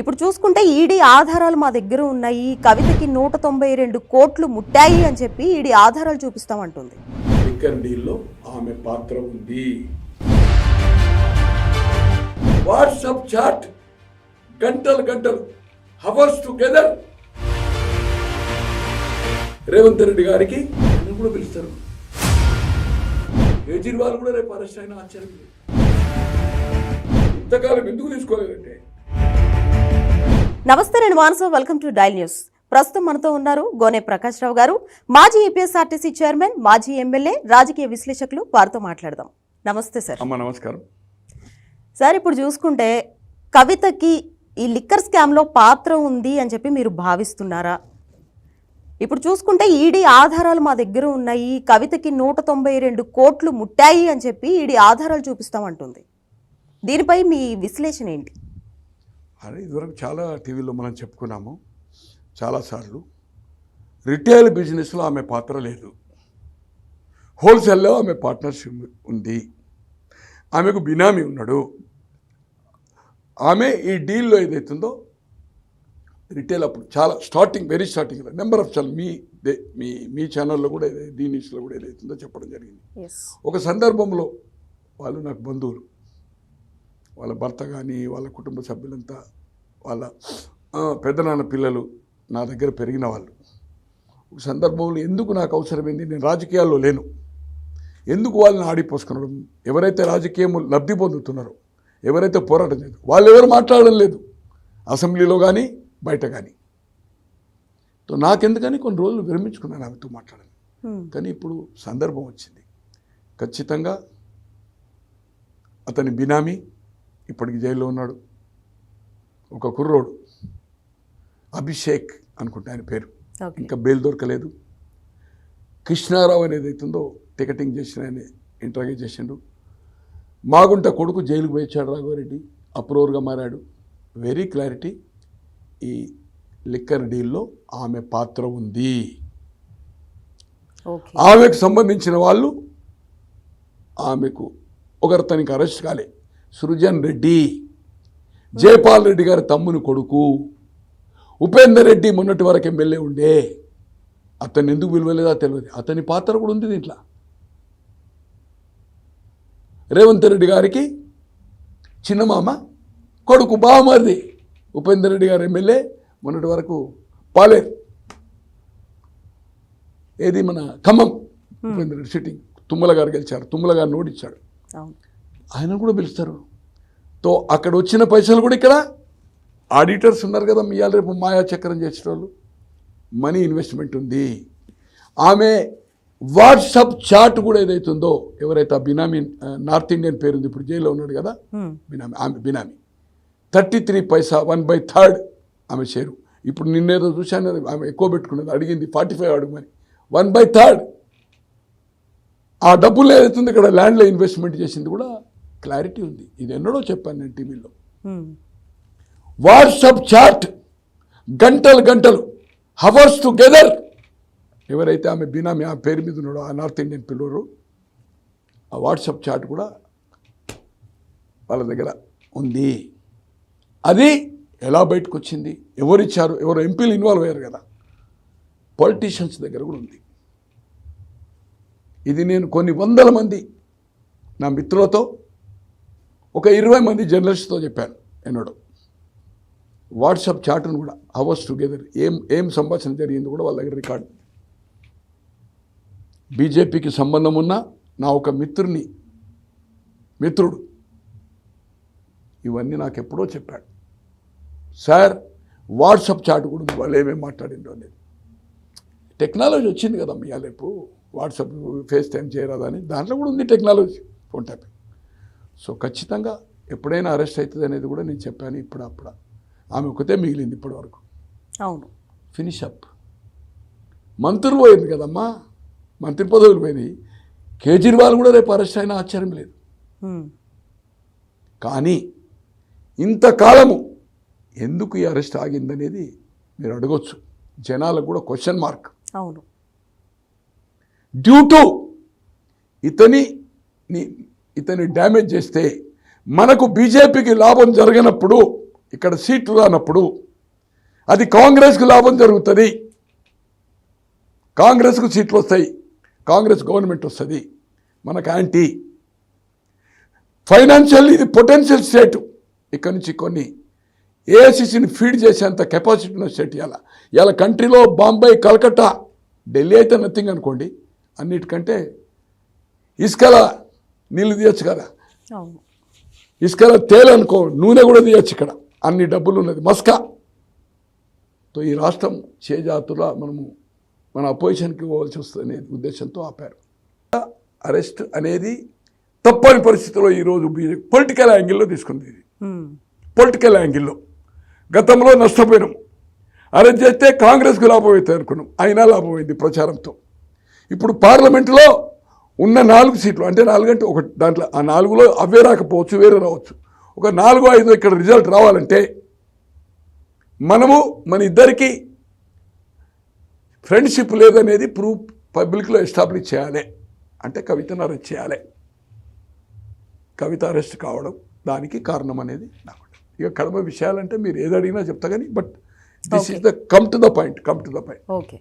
ఇప్పుడు చూసుకుంటే ఈడీ ఆధారాలు మా దగ్గర ఉన్నాయి. కవితకి నూట తొంభై రెండు కోట్లు ముట్టాయి అని చెప్పి ఈడీ ఆధారాలు చూపిస్తామంటుంది. లిక్కర్ డీల్లో ఆమె పాత్ర ఉంది. వాట్సాప్ చాట్ గంటలు గంటలు హవర్స్ టుగెదర్. రేవంత్ రెడ్డి గారికి కూడా పిలుస్తారు. కేజ్రీవాల్ కూడా రేపు అరెస్ట్ అయిన ఆశ్చర్యం ఇంతకాలం ఎందుకు తీసుకోలేదంటే నమస్తే నేను Manasa welcome to Dial news ప్రస్తుతం మనతో ఉన్నారు గోనె ప్రకాష్ రావు గారు. మాజీ ఏపీఎస్ఆర్టీసీ చైర్మన్ మాజీ ఎమ్మెల్యే రాజకీయ విశ్లేషకులు. వారితో మాట్లాడదాం. నమస్తే సార్. అమ్మ నమస్కారం. సార్ ఇప్పుడు చూసుకుంటే కవితకి ఈ లిక్కర్ స్కామ్లో పాత్ర ఉంది అని చెప్పి మీరు భావిస్తున్నారా? ఇప్పుడు చూసుకుంటే ఈడీ ఆధారాలు మా దగ్గర ఉన్నాయి. కవితకి నూట తొంభై రెండు కోట్లు ముట్టాయి అని చెప్పి ఈడీ ఆధారాలు చూపిస్తామంటుంది. దీనిపై మీ విశ్లేషణ ఏంటి? అరే ఇదివరకు చాలా టీవీలో మనం చెప్పుకున్నాము చాలాసార్లు రిటైల్ బిజినెస్లో ఆమె పాత్ర లేదు. హోల్సేల్లో ఆమె పార్ట్నర్షిప్ ఉంది. ఆమెకు బినామీ ఉన్నాడు. ఆమె ఈ డీల్లో ఏదైతుందో రిటైల్ అప్పుడు చాలా స్టార్టింగ్ వెరీ స్టార్టింగ్లో నెంబర్ ఆఫ్ చాలా మీ దే- మీ మీ ఛానల్లో కూడా ఏదై దీ న్యూస్లో కూడా ఏదైతుందో చెప్పడం జరిగింది. ఒక సందర్భంలో వాళ్ళు నాకు బంధువులు వాళ్ళ భర్త కానీ వాళ్ళ కుటుంబ సభ్యులంతా వాళ్ళ పెద్దనాన్న పిల్లలు నా దగ్గర పెరిగిన వాళ్ళు. ఒక సందర్భంలో ఎందుకు నాకు అవసరమైంది? నేను రాజకీయాల్లో లేను. ఎందుకు వాళ్ళని ఆడిపోసుకునడం? ఎవరైతే రాజకీయం లబ్ధి పొందుతున్నారో ఎవరైతే పోరాటం చేయదు వాళ్ళు ఎవరు మాట్లాడడం లేదు. అసెంబ్లీలో కానీ బయట కానీ సో నాకెందుకని కొన్ని రోజులు విరమించుకున్నాను ఆమెతో మాట్లాడాను. కానీ ఇప్పుడు సందర్భం వచ్చింది. ఖచ్చితంగా అతని బినామీ ఇప్పటికి జైల్లో ఉన్నాడు. ఒక కుర్రోడు అభిషేక్ అనుకుంటా ఆయన పేరు. ఇంకా బెయిల్ దొరకలేదు. కృష్ణారావు అనేది అవుతుందో టికెటింగ్ చేసిన ఆయన ఇంటర్వ్యూ చేసిండు. మాగుంట కొడుకు జైలుకు పోయించాడు రాఘవరెడ్డి. అప్రూవర్గా మారాడు. వెరీ క్లారిటీ ఈ లిక్కర్ డీల్లో ఆమె పాత్ర ఉంది. ఆమెకు సంబంధించిన వాళ్ళు ఆమెకు ఒకరు తనకి అరెస్ట్ కాలే. సృజన్ రెడ్డి జయపాల్ రెడ్డి గారి తమ్ముని కొడుకు. ఉపేందర్ రెడ్డి మొన్నటి వరకు ఎమ్మెల్యే ఉండే. అతన్ని ఎందుకు విలువలేదా తెలియదు. అతని పాత్ర కూడా ఉంది దీంట్లో. రేవంత్ రెడ్డి గారికి చిన్నమామ కొడుకు బావమరిది ఉపేందర్ రెడ్డి గారు ఎమ్మెల్యే మొన్నటి వరకు పాలేరు. ఏది మన ఖమ్మం. ఉపేందర్ రెడ్డి సిట్టింగ్. తుమ్మల గారు గెలిచారు. తుమ్మల గారిని ఓడించాడు అవును. ఆయన కూడా పిలుస్తారు. తో అక్కడ వచ్చిన పైసలు కూడా ఇక్కడ ఆడిటర్స్ ఉన్నారు కదా ఇవాళ రేపు మాయా చక్రం చేసిన వాళ్ళు మనీ ఇన్వెస్ట్మెంట్ ఉంది. ఆమె వాట్సాప్ చాట్ కూడా ఏదైతుందో ఎవరైతే ఆ బినామీ నార్త్ ఇండియన్ పేరు ఉంది ఇప్పుడు జైల్లో ఉన్నాడు కదా. బినామీ ఆమె బినామీ. Thirty three paisa one by third ఆమె షేరు. ఇప్పుడు నిన్నేదో చూశాను ఆమె ఎక్కువ పెట్టుకున్నది అడిగింది ఫార్టీ ఫైవ్ అడుగుమని వన్ బై థర్డ్. ఆ డబ్బులు ఏదైతుంది ఇక్కడ ల్యాండ్లో ఇన్వెస్ట్మెంట్ చేసింది కూడా క్లారిటీ ఉంది. ఇది ఎన్నడో చెప్పాను నేను టీవీలో. వాట్సాప్ చాట్ గంటలు గంటలు హవర్స్ టుగెదర్. ఎవరైతే ఆమె బినామీ ఆ పేరు మీద ఉన్నాడో ఆ నార్త్ ఇండియన్ పిల్లలు ఆ వాట్సాప్ చాట్ కూడా వాళ్ళ దగ్గర ఉంది. అది ఎలా బయటకు వచ్చింది ఎవరిచ్చారు ఎవరు ఎంపీలు ఇన్వాల్వ్ అయ్యారు కదా. పొలిటీషియన్స్ దగ్గర కూడా ఉంది. ఇది నేను కొన్ని వందల మంది నా మిత్రులతో ఒక ఇరవై మంది జర్నలిస్ట్తో చెప్పాను ఎన్నడో. వాట్సాప్ చాట్ను కూడా అవర్స్ టుగెదర్ ఏం ఏం సంభాషణ జరిగింది కూడా వాళ్ళ దగ్గర రికార్డు. బీజేపీకి సంబంధం ఉన్న నా ఒక మిత్రుని మిత్రుడు ఇవన్నీ నాకు ఎప్పుడో చెప్పాడు. సార్ వాట్సాప్ చాట్ కూడా వాళ్ళు ఏమేమి మాట్లాడిండో అనేది. టెక్నాలజీ వచ్చింది కదా మీ రేపు వాట్సాప్ ఫేస్ టైం చేయరాదని దాంట్లో కూడా ఉంది టెక్నాలజీ ఫోన్ ట్యాపింగ్. సో ఖచ్చితంగా ఎప్పుడైనా అరెస్ట్ అవుతుంది అనేది కూడా నేను చెప్పాను ఇప్పుడు అప్పుడు. ఆమె ఒకతే మిగిలింది ఇప్పటి వరకు అవును. ఫినిష్ అప్ మంత్రులు పోయింది కదమ్మా. మంత్రి పదవులు పోయినాయి. కేజ్రీవాల్ కూడా రేపు అరెస్ట్ అయినా ఆశ్చర్యం లేదు. కానీ ఇంతకాలము ఎందుకు ఈ అరెస్ట్ ఆగిందనేది మీరు అడగొచ్చు. జనాలకు కూడా క్వశ్చన్ మార్క్ అవును. డ్యూ టు ఇతని ఇతన్ని ఇతని డ్యామేజ్ చేస్తే మనకు బీజేపీకి లాభం జరగనప్పుడు ఇక్కడ సీట్లు రానప్పుడు అది కాంగ్రెస్కు లాభం జరుగుతుంది. కాంగ్రెస్కు సీట్లు వస్తాయి. కాంగ్రెస్ గవర్నమెంట్ వస్తుంది. మనకు యాంటీ. ఫైనాన్షియల్ ఇది పొటెన్షియల్ స్టేట్. ఇక్కడ నుంచి కొన్ని ఏఐసిసిని ఫీడ్ చేసేంత కెపాసిటీ ఉన్న స్టేట్ ఇవాళ ఇవాళ కంట్రీలో బాంబే కలకత్తా ఢిల్లీ అయితే నథింగ్ అనుకోండి. అన్నిటికంటే ఇసుకల నీళ్ళు తీయచ్చు కదా? ఇసుకల తేలనుకో నూనె కూడా తీయచ్చు ఇక్కడ. అన్ని డబ్బులు ఉన్నది. మస్కా. తో ఈ రాష్ట్రం చేజాతుల మనము మన అపోజిషన్కి ఇవ్వవలసి వస్తుంది అనే ఉద్దేశంతో ఆపారు. అరెస్ట్ అనేది తప్పని పరిస్థితిలో ఈరోజు బీజేపీ పొలిటికల్ యాంగిల్లో తీసుకుంది ఇది. పొలిటికల్ యాంగిల్లో గతంలో నష్టపోయినాం. అరెస్ట్ చేస్తే కాంగ్రెస్కు లాభం అవుతుంది అనుకున్నాం. అయినా లాభమైంది ప్రచారంతో. ఇప్పుడు పార్లమెంటులో ఉన్న నాలుగు సీట్లు అంటే నాలుగు అంటే ఒక దాంట్లో ఆ నాలుగులో అవే రాకపోవచ్చు వేరే రావచ్చు. ఒక నాలుగు ఐదు ఇక్కడ రిజల్ట్ రావాలంటే మనము మన ఇద్దరికి ఫ్రెండ్షిప్ లేదనేది ప్రూఫ్ పబ్లిక్లో ఎస్టాబ్లిష్ చేయాలి. అంటే కవితను అరెస్ట్ చేయాలి. కవిత అరెస్ట్ కావడం దానికి కారణం అనేది నాకు ఇక కడమ విషయాలంటే మీరు ఏది అడిగినా చెప్తా కానీ but this is the come to the point come to the point. Okay.